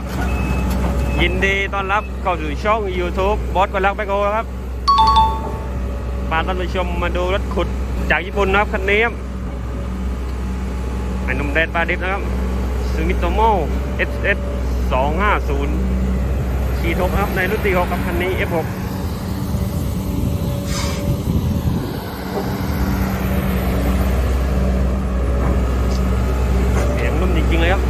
ับยินดีต้อนรับเข้าสู่ช่อง YouTube บอสคนรักแบคโฮครับพาท่านผู้ชมมาดูรถขุดจากญี่ปุ่นนะครับคันนี้ครับไอ้หนุ่มแดนปาดิบนะครับซูมิโตโม SS 250 ขี่ทบครับในรุ่นที่6กับคันนี้ F6 เสียงนุ่มจริงๆเลยครับ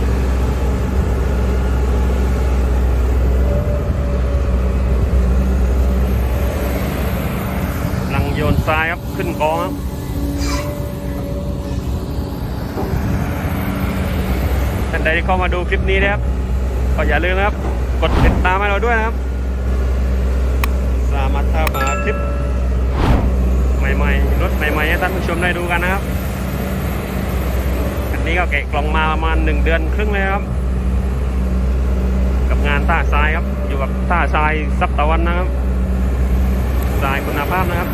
กำลัง โยนทรายครับ ขึ้นกองครับท่านใดที่เข้ามาดูคลิปนี้นะครับก็อย่าลืมนะครับ กดติดตามให้เราด้วยนะครับ สามารถทำมาคลิป ใหม่ๆรถใหม่ๆให้ท่านผู้ชมได้ดูกันนะครับ อันนี้ก็แกะกล่องมาประมาณหนึ่งเดือนครึ่งเลยครับ กับงานท่าทรายครับ อยู่กับท่าทรายซับตะวันนะครับทรายคุณภาพนะครับ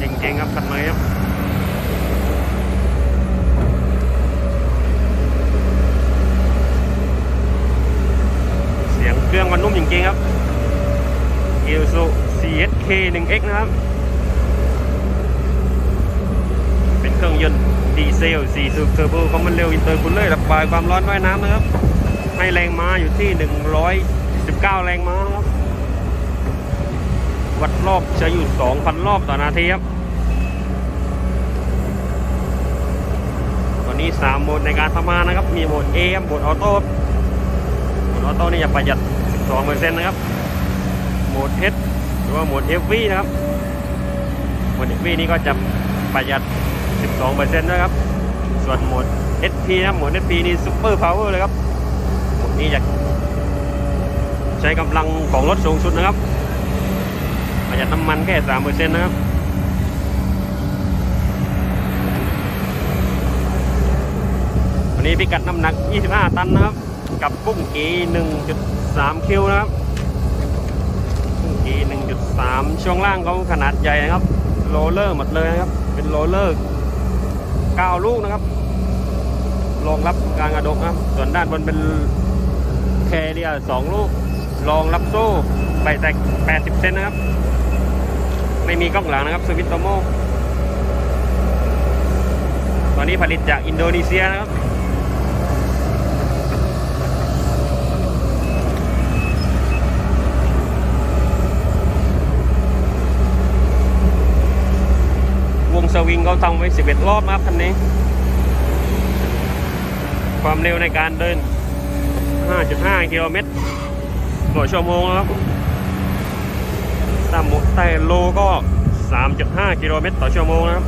จริงๆครับคันนี้ครับ เครื่องมันนุ่มจริงๆครับ i l s u CSK 1X นะครับ เป็นเครื่องยนต์ดีเซล4สูบเทอร์โบความมันเร็วอินเตอร์คูลเลอร์ระบายความร้อนว่ายน้ำนะครับ ให้แรงม้าอยู่ที่ 119 แรงม้าครับ วัดรอบจะอยู่ 2,000 รอบต่อนาทีครับตอนนี้ 3 โหมดในการทำงานนะครับ มีโหมด A โหมดออโต้ครับโหมดออโต้นี่จะประหยัด 12%นนะครับ โหมด H หรือว่าโหมด EV นะครับ โหมด EV นี่ก็จะประหยัด 12%นนะครับ ส่วนโหมด SP นะโหมด SP นี่ Super Power เลยครับ โหมดนี้จะใช้กำลังของรถสูงสุดนะครับ ประหยัดน้ำมันแค่3%นนะครับวันนี้พิกัดน้ำหนัก 25 ตันนะครับ กับปุ้งกี 1.3 คิวนะครับปุ้งกี1.3 ช่วงล่างเขาขนาดใหญ่นะครับ โรลเลอร์หมดเลยนะครับ เป็นโรลเลอร์9ลูกนะครับรองรับการกระดกนะครับ ส่วนด้านบนเป็นแคเรียสองลูกรองรับโซ่ใบแตก80 เซนนะครับ ไม่มีกล้องหลังนะครับสวิตโตโมตอนนี้ผลิตจากอินโดนีเซียนะครับ ว งเขาทำไว้ 11 รอบครับคันนี้ ความเร็วในการเดิน 5.5 กิโลเมตรต่อชั่วโมงครับตามหมดใต้โลก็ 3.5 กิโลเมตรต่อชั่วโมงนะครับ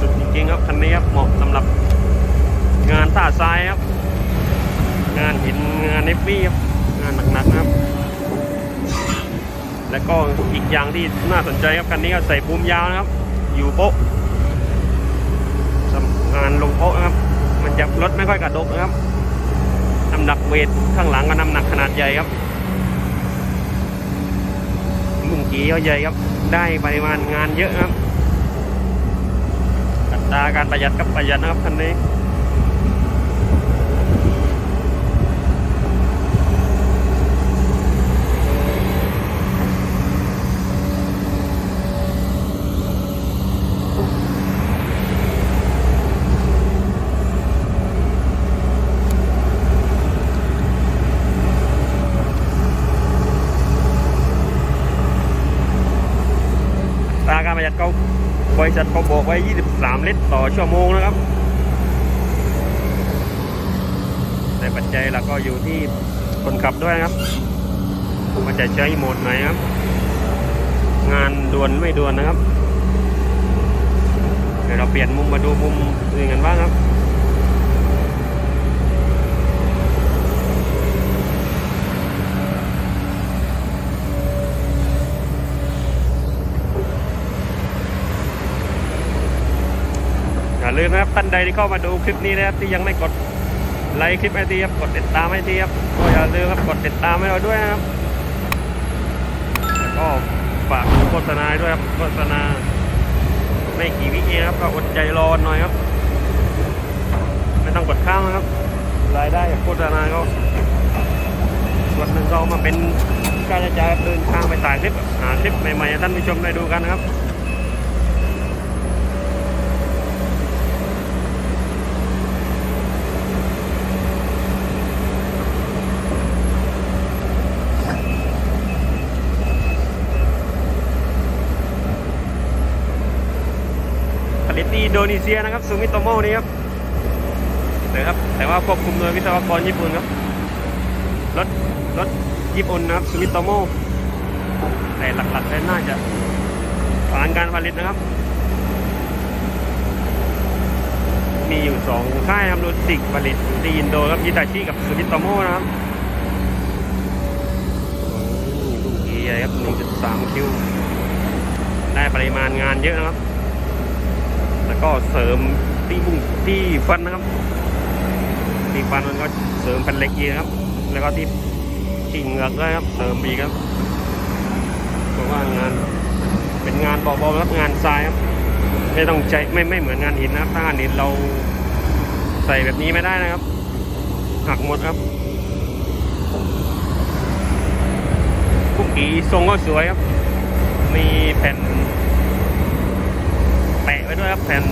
สุดจริงๆครับคันนี้ครับเหมาะสำหรับงานท่าทรายครับ งานหินงานเนฟฟี่ครับ งานหนักๆนะครับ แล้วก็อีกอย่างที่น่าสนใจครับคันนี้ก็ใส่บูมยาวนะครับ อยู่โป๊ะสำงานลงโป๊ะนะครับ มันจะรถไม่ค่อยกระดกนะครับน้ำหนักเวทข้างหลังก็น้ำหนักขนาดใหญ่ครับมุงกี้เขาใหญ่ครับ ได้ปริมาณงานเยอะครับอัตราการประหยัดกับประหยัดนะครับคันนี้ อัตราการประหยัดเขาบริ ษัทเขาบอกไว้ 23 ลิตรต่อชั่วโมงนะครับ แต่ปัจจัยเราก็อยู่ที่คนขับด้วยครับว่าจะใช้โหมดไหนครับ งานด่วนไม่ด่วนนะครับ เดี๋ยวเราเปลี่ยนมุมมาดูมุมอื่นกันบ้างครับ อย่าลืมนะครับท่านใดที่เข้ามาดูคลิปนี้นะครับที่ยังไม่กดไลค์คลิปไอทีครับกดติดตามไอทีครับก็อย่าลืมครับกดติดตามให้เราด้วยนะครับแล้วก็ฝากโฆษณาด้วยครับโฆษณาไม่กี่วิเองครับก็อดใจรอหน่อยครับ ไม่ต้องกดข้ามนะครับ รายได้จากโฆษณาก็ส่วนหนึ่งก็เอมาเป็นค่าใช้จ่ายเดินทางไปถ่ายคลิปหาคลิปใหม่ๆให้ท่านผู้ชมได้ดูกันนะครับ ผลิตที่อินโดนีเซียนะครับซูมิโตโมนี่ครับนะครับแต่ว่าควบคุมโดยวิศวกรญี่ปุ่นครับรถรถญี่ปุ่นนะครับซูมิโตโมแต่หลักๆแล้วน่าจะฐานการผลิตนะครับ มีอยู่สองค่ายครับโลจิสติกผลิตอยู่ที่อินโดครับยิตาชิกับซูมิโตโมนะครับอืมลูกเอียครับ1.3คิวได้ปริมาณงานเยอะนะครับ แล้วก็เสริมที่บุ้งที่ฟันนะครับที่ฟันมันก็เสริมเป็นเล็กอีนะครับ แล้วก็ที่ที่เหงือกด้วยครับ เสริมอีกครับเพราะว่างานเป็นงานเบาๆรับงานทรายครับ ไม่ต้องใจไม่ไม่เหมือนงานหินนะครับถ้างานหินเราใส่แบบนี้ไม่ได้นะครับหักหมดครับกุกกีทรงก็สวยครับ มีแผ่น แปะไว้ด้วยครับ แผ่น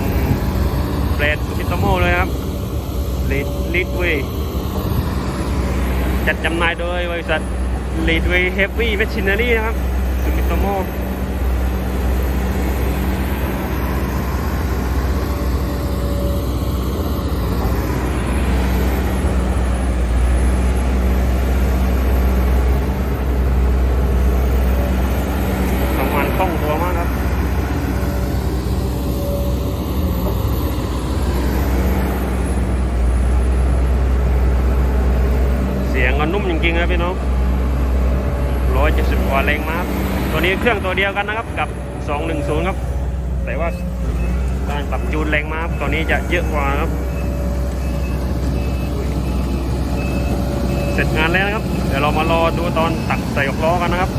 เบรด์ซิโตโมเลยครับลิดลิดวีจัดจำหน่ายโดยบริษัทลิดวีเฮฟวี่เวชชินารีนะครับซิโตโมทำงานคล่องตัวมากครับ เสียงก็นุ่มจริงๆนะพี่น้องร้อยเจ็ดสิบกว่าแรง ม้าครับตัวนี้เครื่องตัวเดียวกันนะครับกับ 210 ครับ แต่ว่าการปรับจูนแรงม้าครับตัวนี้จะเยอะกว่าครับ เสร็จงานแล้วนะครับ เดี๋ยวเรามารอดูตอนตักใส่กับล้อกันนะครับ